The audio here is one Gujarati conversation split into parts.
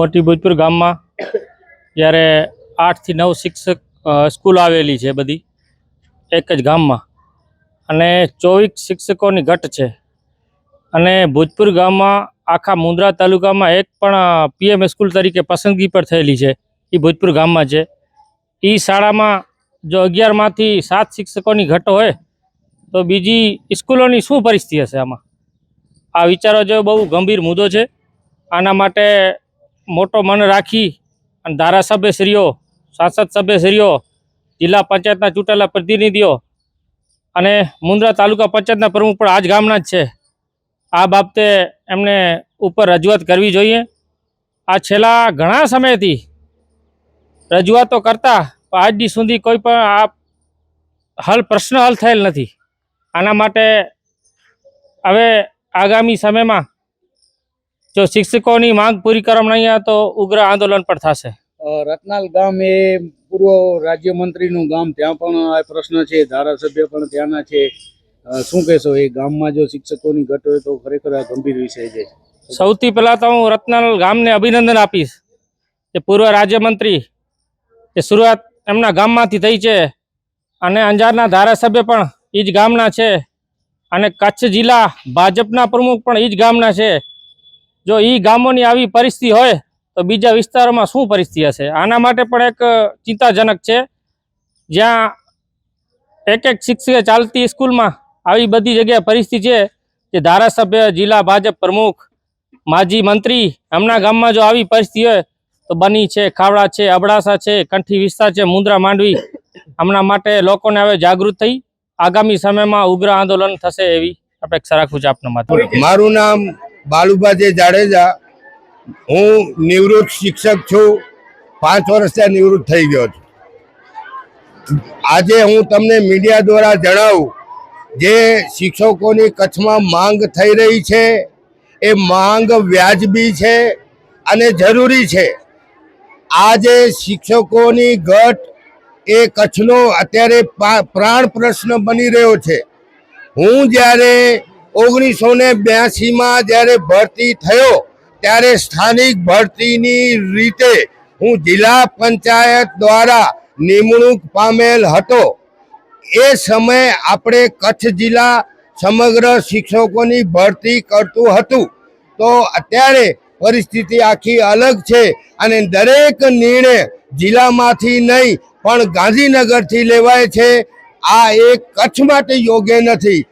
મોટી ભોજપુર ગામમાં જ્યારે આઠથી નવ શિક્ષક સ્કૂલ આવેલી છે બધી, એક જ ગામમાં. અને ચોવીસ શિક્ષકોની ઘટ છે. અને ભોજપુર ગામમાં આખા મુંદ્રા તાલુકામાં એક પણ પીએમ સ્કૂલ તરીકે પસંદગી પર થયેલી છે. એ ભોજપુર ગામમાં છે. એ શાળામાં જો અગિયારમાંથી સાત શિક્ષકોની ઘટ હોય, તો બીજી સ્કૂલોની શું પરિસ્થિતિ હશે આમાં? આ વિચારો જેવો બહુ ગંભીર મુદ્દો છે. આના માટે મોટો મન રાખી અને ધારાસભ્યશ્રીઓ, સાંસદ સભ્યશ્રીઓ, જિલ્લા પંચાયતના ચૂંટાયેલા પ્રતિનિધિઓ અને મુન્દ્રા તાલુકા પંચાયતના પ્રમુખ પણ આ જ ગામના જ છે. આ બાબતે એમને ઉપર રજૂઆત કરવી જોઈએ. આ છેલ્લા ઘણા સમયથી રજૂઆતો કરતાં આજ દી સુધી કોઈ પણ આ હલ પ્રશ્ન હલ થયેલ નથી. આના માટે હવે આગામી સમયમાં જો શિક્ષકોની માંગ પૂરી કરવામાં નહીં આવે તો ઉગ્ર આંદોલન પણ થશે. રત્નાલ ગામ એ પૂર્વ રાજ્યમંત્રીનું ગામ ત્યાં પણ આ પ્રશ્ન છે ધારાસભ્ય પણ ત્યાંના છે. શું કહેશો એ ગામમાં જો શિક્ષકોની ઘટ હોય તો ખરેખર આ ગંભીર વિષય છે. સૌથી પહેલાં તો હું રત્નાલ ગામને અભિનંદન આપીશ કે પૂર્વ રાજ્યમંત્રી એ શરૂઆત એમના ગામમાંથી થઈ છે અને અંજારના ધારાસભ્ય પણ એ જ ગામના છે અને કચ્છ જિલ્લા ભાજપના પ્રમુખ પણ એ જ ગામના છે. જો એ ગામોની આવી પરિસ્થિતિ હોય તો બીજા વિસ્તારોમાં શું પરિસ્થિતિ હશે? આના માટે પણ એક ચિંતાજનક છે. જ્યાં એક એક શિક્ષકે ચાલતી સ્કૂલમાં આવી બધી જગ્યાએ પરિસ્થિતિ છે કે ધારાસભ્ય, જિલ્લા ભાજપ પ્રમુખ, માજી મંત્રી, એમના ગામમાં જો આવી પરિસ્થિતિ હોય તો બની છે, ખાવડા છે, અબડાસા છે, કંઠી વિસ્તાર છે, મુંદ્રા, માંડવી. હમણાં માટે લોકોને હવે જાગૃત થઈ આગામી સમયમાં ઉગ્ર આંદોલન થશે એવી અપેક્ષા રાખું છું આપના મારું નામ બાલુભાજી જાડેજા, હું નિવૃત્ત શિક્ષક છું, પાંચ વર્ષ ત્યાં નિવૃત્ત થઈ ગયો છું. આજે હું તમને મીડિયા દ્વારા જણાવું, જે શિક્ષકોની કચ્છમાં માંગ થઈ રહી છે, એ માંગ વ્યાજબી છે અને જરૂરી છે. આજે શિક્ષકોની ઘટ એ કચ્છનો અત્યારે પ્રાણ પ્રશ્ન બની રહ્યો છે. હું જ્યારે ઓગણીસો ને બ્યાસીમાં જ્યારે ભરતી થયો, ત્યારે સ્થાનિક ભરતીની રીતે હું જિલ્લા પંચાયત દ્વારા નિમણૂક પામેલ હતો. એ સમયે આપણે કચ્છ જિલ્લા સમગ્ર શિક્ષકોની ભરતી કરતું હતું. તો અત્યારે પરિસ્થિતિ આખી અલગ છે અને દરેક નિર્ણય જિલ્લામાંથી નહીં, પણ ગાંધીનગરથી લેવાય છે. આ એક કચ્છ માટે યોગ્ય નથી.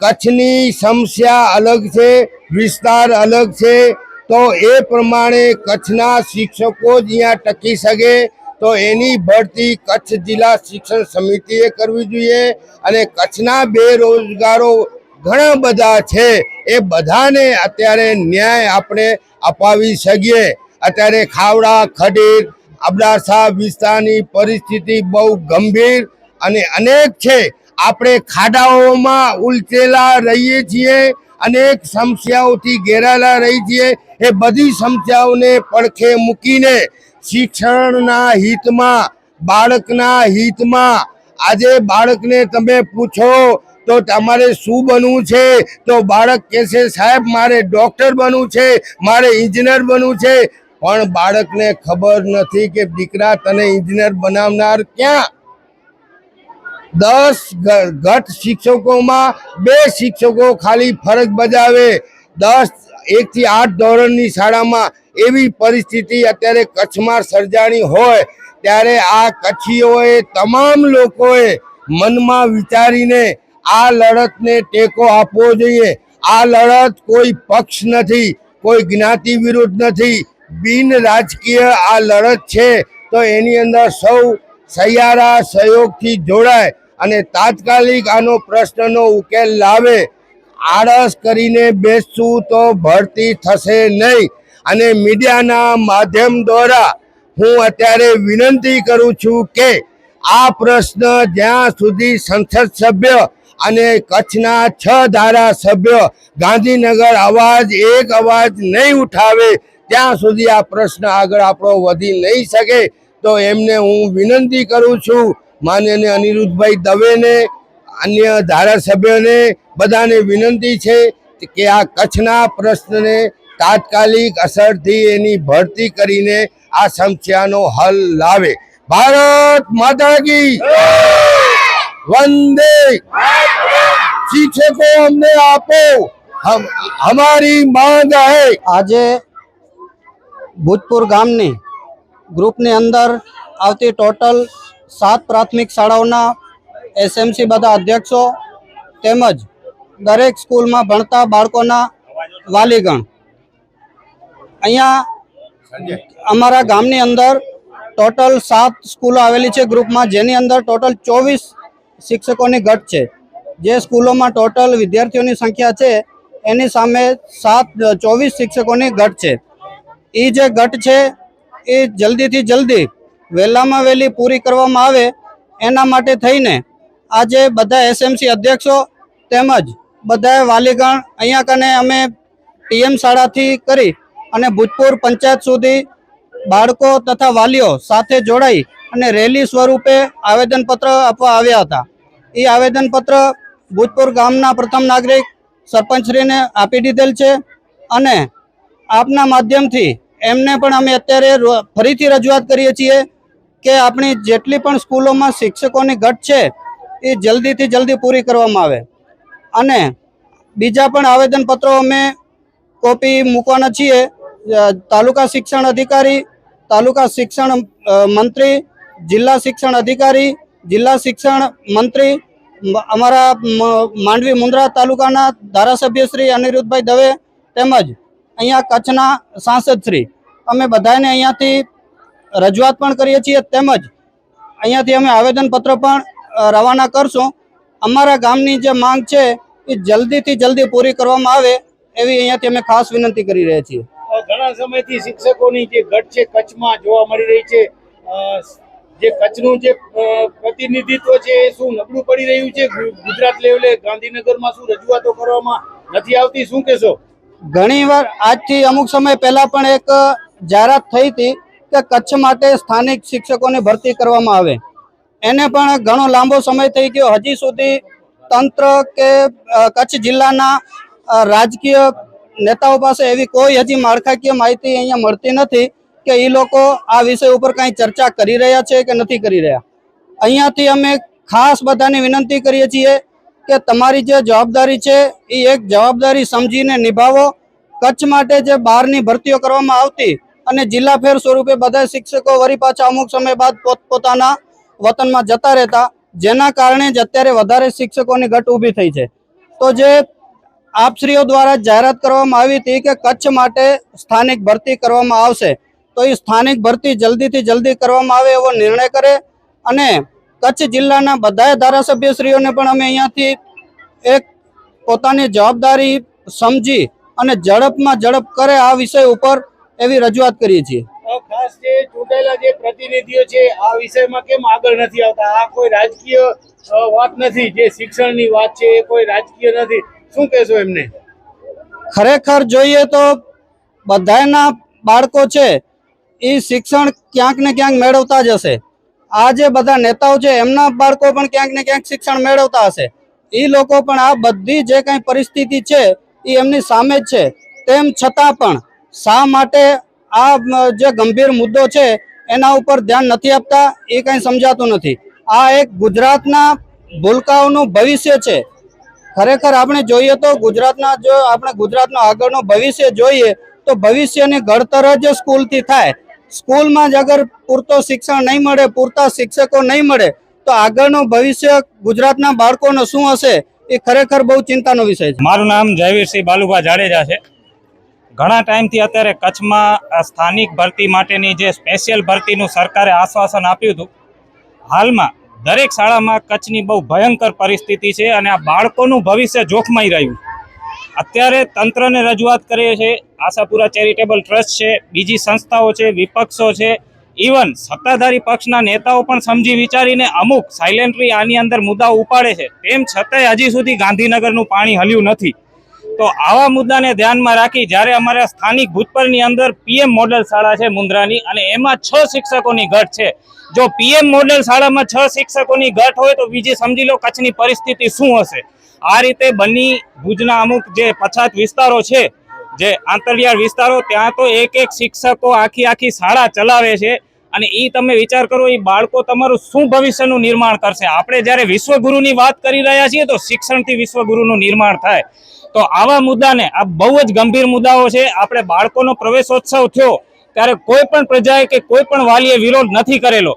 કચ્છની સમસ્યા અલગ છે, વિસ્તાર અલગ છે, તો એ પ્રમાણે કચ્છના શિક્ષકો જ અહીંયા ટકી શકે. તો એની ભરતી કચ્છ જિલ્લા શિક્ષણ સમિતિએ કરવી જોઈએ અને કચ્છના બેરોજગારો ઘણા બધા છે, એ બધાને અત્યારે ન્યાય આપણે અપાવી શકીએ. અત્યારે ખાવડા, ખડીર, અબડાસા વિસ્તારની પરિસ્થિતિ બહુ ગંભીર અને અનેક છે. આપણે ખાડાઓમાં ઉલટેલા રહીએ છીએ, અનેક સમસ્યાઓથી ઘેરાયેલા રહી છીએ. એ બધી સમસ્યાઓને પડખે મૂકીને શિક્ષણના હિતમાં, બાળકના હિતમાં, આજે બાળકને તમે પૂછો તો તમારે શું બનવું છે? તો બાળક કહેશે, સાહેબ, મારે ડૉક્ટર બનવું છે, મારે ઇન્જિનિયર બનવું છે. પણ બાળકને ખબર નથી કે દીકરા તને ઇન્જિનિયર બનાવનાર ક્યાં? દસ ઘટ શિક્ષકોમાં બે શિક્ષકો ખાલી ફરજ બજાવે. દસ, એકથી આઠ ધોરણની શાળામાં એવી પરિસ્થિતિ અત્યારે કચ્છમાં સર્જાણી હોય, ત્યારે આ કચ્છીઓએ તમામ લોકોએ મનમાં વિચારીને આ લડતને ટેકો આપવો જોઈએ. આ લડત કોઈ પક્ષ નથી, કોઈ જ્ઞાતિ વિરુદ્ધ નથી. બિન રાજકીય આ લડત છે, તો એની અંદર સૌ સહિયારા સહયોગથી જોડાય. અને તાત્કાલિક આનો પ્રશ્નનો ઉકેલ લાવે. આળસ કરીને બેસશું તો ભરતી થશે નહીં. અને મીડિયાના માધ્યમ દ્વારા હું અત્યારે વિનંતી કરું છું કે આ પ્રશ્ન જ્યાં સુધી સંસદ સભ્ય અને કચ્છના છ ધારાસભ્ય ગાંધીનગર અવાજ એક અવાજ નહીં ઉઠાવે, ત્યાં સુધી આ પ્રશ્ન આગળ આપણો વધી નહીં શકે. તો એમને હું વિનંતી કરું છું માનનીય અનિરુદ્ધભાઈ દવેને, અન્ય ધારાસભ્યોને બધાને વિનંતી છે કે આ કચ્છના પ્રશ્નને તાત્કાલિક અસરથી એની ભરતી કરીને આ સમસ્યાનો હલ લાવે. ભારત માતા કી વંદે! શિક્ષકો અમને આપો. અમારી માંગ હે. આજે ભૂતપુર ગામની ગ્રુપની અંદર આવતી ટોટલ સાત પ્રાથમિક શાળાઓના એસએમસી બધા અધ્યક્ષો તેમજ દરેક સ્કૂલમાં ભણતા બાળકોના વાલીગણ. અહીંયા અમારા ગામની અંદર ટોટલ સાત સ્કૂલો આવેલી છે ગ્રુપમાં, જેની અંદર ટોટલ ચોવીસ શિક્ષકોની ઘટ છે. જે સ્કૂલોમાં ટોટલ વિદ્યાર્થીઓની સંખ્યા છે, એની સામે સાત, ચોવીસ શિક્ષકોની ઘટ છે. એ જે ઘટ છે એ જલ્દીથી જલ્દી વહેલામાં વહેલી પૂરી કરવામાં આવે એના માટે થઈને આજે બધા એસએમસી અધ્યક્ષો તેમજ બધાએ વાલીગણ અહીંયા કને અમે પીએમ શાળાથી કરી અને ભૂતપૂર પંચાયત સુધી બાળકો તથા વાલીઓ સાથે જોડાઈ અને રેલી સ્વરૂપે આવેદનપત્ર આપવા આવ્યા હતા. એ આવેદનપત્ર ભૂતપૂર ગામના પ્રથમ નાગરિક સરપંચશ્રીને આપી દીધેલ છે અને આપના માધ્યમથી એમને પણ અમે અત્યારે ફરીથી રજૂઆત કરીએ છીએ કે આપણી જેટલી પણ સ્કૂલોમાં શિક્ષકોની ઘટ છે, એ જલ્દીથી જલ્દી પૂરી કરવામાં આવે. અને બીજા પણ આવેદનપત્રો અમે કોપી મૂકવાના છીએ. તાલુકા શિક્ષણ અધિકારી, તાલુકા શિક્ષણ મંત્રી, જિલ્લા શિક્ષણ અધિકારી, જિલ્લા શિક્ષણ મંત્રી અમારા માંડવી મુન્દ્રા તાલુકાના ધારાસભ્ય શ્રી અનિરુદ્ધભાઈ દવે તેમજ અહીંયા કચ્છના સાંસદ શ્રી અમે બધાને અહીંયાથી રજૂઆત પણ કરીએ છીએ તેમજ અહીંયાથી અમે આવેદનપત્ર પણ રવાના કરશું. અમારા ગામની જે માંગ છે એ જલ્દીથી જલ્દી પૂરી કરવામાં આવે એવી અહીંયાથી અમે ખાસ વિનંતી કરી રહ્યા છીએ. ઘણા સમયથી શિક્ષકોની જે ઘટ છે કચ્છમાં જોવા મળી રહી છે. જે કચ્છનું જે પ્રતિનિધિત્વ છે એ શું નબળું પડી રહ્યું છે? ગુજરાત લેવલે ગાંધીનગરમાં શું રજૂઆતો કરવામાં નથી આવતી? શું કહેશો? ઘણીવાર આજથી અમુક સમય પહેલા પણ એક જાહેરાત થઈ હતી કે કચ્છ માટે સ્થાનિક શિક્ષકોની ભરતી કરવામાં આવે. એને પણ ઘણો લાંબો સમય થઈ ગયો. હજી સુધી તંત્ર કે કચ્છ જિલ્લાના રાજકીય નેતાઓ પાસે એવી કોઈ હજી માળખાકીય માહિતી અહીંયા મળતી નથી કે એ લોકો આ વિષય ઉપર કાંઈ ચર્ચા કરી રહ્યા છે કે નથી કરી રહ્યા. અહીંયાથી અમે ખાસ બધાને વિનંતી કરીએ છીએ કે તમારી જે જવાબદારી છે એ એક જવાબદારી સમજીને નિભાવો. કચ્છ માટે જે બહારની ભરતીઓ કરવામાં આવતી અને જિલ્લા ફેર સ્વરૂપે બધા શિક્ષકો વરી પાછા અમુક સમય બાદ પોતપોતાના વતનમાં જતા રહેતા, જેના કારણે જ અત્યારે વધારે શિક્ષકોની ઘટ ઊભી થઈ છે. તો જે આપશ્રીઓ દ્વારા જાહેરાત કરવામાં આવી હતી કે કચ્છ માટે સ્થાનિક ભરતી કરવામાં આવશે, તો એ સ્થાનિક ભરતી જલ્દીથી જલ્દી કરવામાં આવે એવો નિર્ણય કરે અને કચ્છ જિલ્લાના બધા ધારાસભ્યશ્રીઓને પણ અમે અહીંયાથી એક પોતાની જવાબદારી સમજી અને ઝડપમાં ઝડપ કરે આ વિષય ઉપર એવી રજૂઆત કરીએ છીએ. ખાસ જે ચૂંટાયેલા જે પ્રતિનિધિઓ છે આ વિષયમાં કેમ આગળ નથી આવતા? આ કોઈ રાજકીય વાત નથી. જે શિક્ષણની વાત છે એ કોઈ રાજકીય નથી. શું કહેશો એમને? ખરેખર જોઈએ તો બધાના બાળકો છે એ શિક્ષણ ક્યાંક ને ક્યાંક મેળવતા જ હશે. આ જે બધા નેતાઓ છે એમના બાળકો પણ ક્યાંક ને ક્યાંક શિક્ષણ મેળવતા હશે. એ લોકો પણ આ બધી જે કંઈ પરિસ્થિતિ છે એ એમની સામે જ છે. તેમ છતાં પણ શા માટે આ જે ગંભીર મુદ્દો છે, એના ઉપર ધ્યાન નથી આપતા, એ કંઈ સમજાતું નથી. આ એક ગુજરાતના ભૂલકાઓનું ભવિષ્ય છે. ખરેખર આપણે જોઈએ તો ગુજરાતના જો, આપણે ગુજરાતનો આગળનો ભવિષ્ય જોઈએ, તો ભવિષ્યની ઘડતર જ સ્કૂલથી થાય. સ્કૂલમાં જ અગર પૂરતો શિક્ષણ નહીં મળે, પૂરતા શિક્ષકો નહીં મળે, તો આગળનું ભવિષ્ય ગુજરાતના બાળકોનું શું હશે, એ ખરેખર બહુ ચિંતાનો વિષય છે. મારું નામ જયવીરસિંહ બાલુભા જાડેજા છે. ઘણા ટાઈમથી અત્યારે કચ્છમાં સ્થાનિક ભરતી માટેની જે સ્પેશિયલ ભરતીનું સરકારે આશ્વાસન આપ્યું હતું. હાલમાં દરેક શાળામાં કચ્છની બહુ ભયંકર પરિસ્થિતિ છે અને આ બાળકોનું ભવિષ્ય જોખમાઈ રહ્યું અત્યારે તંત્રને રજૂઆત કરીએ છીએ, આશાપુરા ચેરિટેબલ ટ્રસ્ટ છે, બીજી સંસ્થાઓ છે, વિપક્ષો છે, ઇવન સત્તાધારી પક્ષના નેતાઓ પણ સમજી વિચારીને અમુક સાયલેન્ટલી આની અંદર મુદ્દાઓ ઉપાડે છે. તેમ છતાંય હજી સુધી ગાંધીનગરનું પાણી હલ્યું નથી. તો આવા મુદ્દાને ધ્યાનમાં રાખી જ્યારે અમારા સ્થાનિક ભૂતપરની અંદર પીએમ મોડેલ શાળા છે મુન્દ્રાની અને એમાં છ શિક્ષકોની ઘટ છે. જો પીએમ મોડેલ શાળામાં છ શિક્ષકોની ઘટ હોય તો બીજી સમજી લો કચ્છની પરિસ્થિતિ શું હશે. આ રીતે બની ભુજના અમુક જે પછાત વિસ્તારો છે, જે આંતરિયાળ વિસ્તારો, ત્યાં તો એક એક શિક્ષકો આખી આખી શાળા ચલાવે છે. અને એ તમે વિચાર કરો એ બાળકો તમારું શું ભવિષ્યનું નિર્માણ કરશે? આપણે જ્યારે વિશ્વગુરુની વાત કરી રહ્યા છીએ, તો શિક્ષણથી વિશ્વગુરુનું નિર્માણ થાય. તો આવા મુદ્દાને, આ બહુ જ ગંભીર મુદ્દાઓ છે. આપણે બાળકોનો પ્રવેશોત્સવ થયો, ત્યારે કોઈ પણ પ્રજાએ કે કોઈ પણ વાલીએ વિરોધ નથી કરેલો.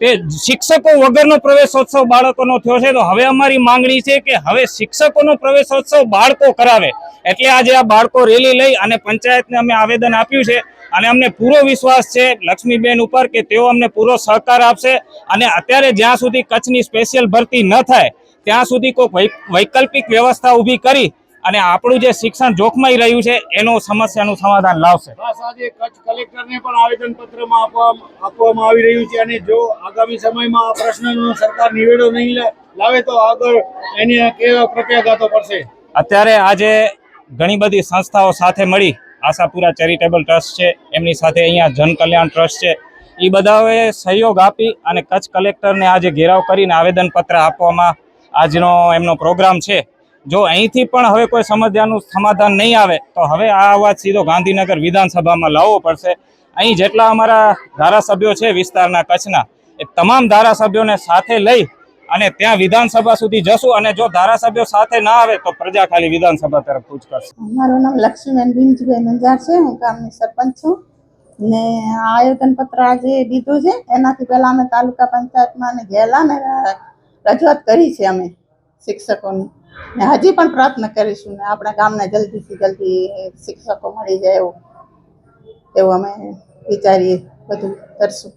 તે શિક્ષકો વગરનો પ્રવેશોત્સવ બાળકોનો થયો છે. તો હવે અમારી માંગણી છે કે હવે શિક્ષકોનો પ્રવેશોત્સવ બાળકો કરાવે. એટલે આજે આ બાળકો રેલી લઈ અને પંચાયતને અમે આવેદન આપ્યું છે. અને અમને પૂરો વિશ્વાસ છે લક્ષ્મીબેન ઉપર કે તેઓ અમને પૂરો સહકાર આપશે. અને અત્યારે જ્યાં સુધી કચ્છની સ્પેશિયલ ભરતી ન થાય ત્યાં સુધી કોઈ વૈકલ્પિક વ્યવસ્થા ઊભી કરી અને આપણું જે શિક્ષણ જોખમાઈ રહ્યું છે એનું સમસ્યાનું સમાધાન લાવશે. આજે કચ્છ કલેક્ટરને પણ આવેદન પત્રમાં આપવામાં આવી રહ્યું છે અને જો આગામી સમયમાં આ પ્રશ્નનો સરકાર નિવેડો નહીં લાવે તો આગળ એની કેવા પ્રત્યાઘાતો પડશે? અત્યારે આજે ઘણી બધી સંસ્થાઓ સાથે મળી આશાપુરા ચેરિટેબલ ટ્રસ્ટ છે, એમની સાથે અહીંયા જન કલ્યાણ ટ્રસ્ટ છે. એ બધાઓએ સહયોગ આપી અને કચ્છ કલેક્ટરને આજે ઘેરાવ કરીને આવેદનપત્ર આપવામાં આજનો એમનો પ્રોગ્રામ છે. જો અહીંથી પણ હવે કોઈ સમસ્યાનું સમાધાન નહીં આવે, તો હવે આ અવાજ સીધો ગાંધીનગર વિધાનસભામાં લાવવો પડશે. અહીં જેટલા અમારા ધારાસભ્યો છે વિસ્તારના કચ્છના, એ તમામ ધારાસભ્યોને સાથે લઈ અને ત્યાં વિધાનસભા સુધી જશું અને જો ધારાસભ્યો સાથે ના આવે તો પ્રજા ખાલી વિધાનસભા તરફ કૂચ કરશે મારું નામ લક્ષ્મીબેન બિંજુભાઈ મંજાર છે. હું ગામની સરપંચ છું. ને આયોજન પત્ર આજે દીધું છે. એનાથી પહેલા અમે તાલુકા પંચાયતમાં ગયેલા ને રજૂઆત કરી છે અમે શિક્ષકોની. ને હજી પણ પ્રયત્ન કરીશું ને આપણા ગામને જલ્દીથી જલ્દી શિક્ષકો મળી જાય એવું. એવું અમે વિચારીએ બધું કરશું.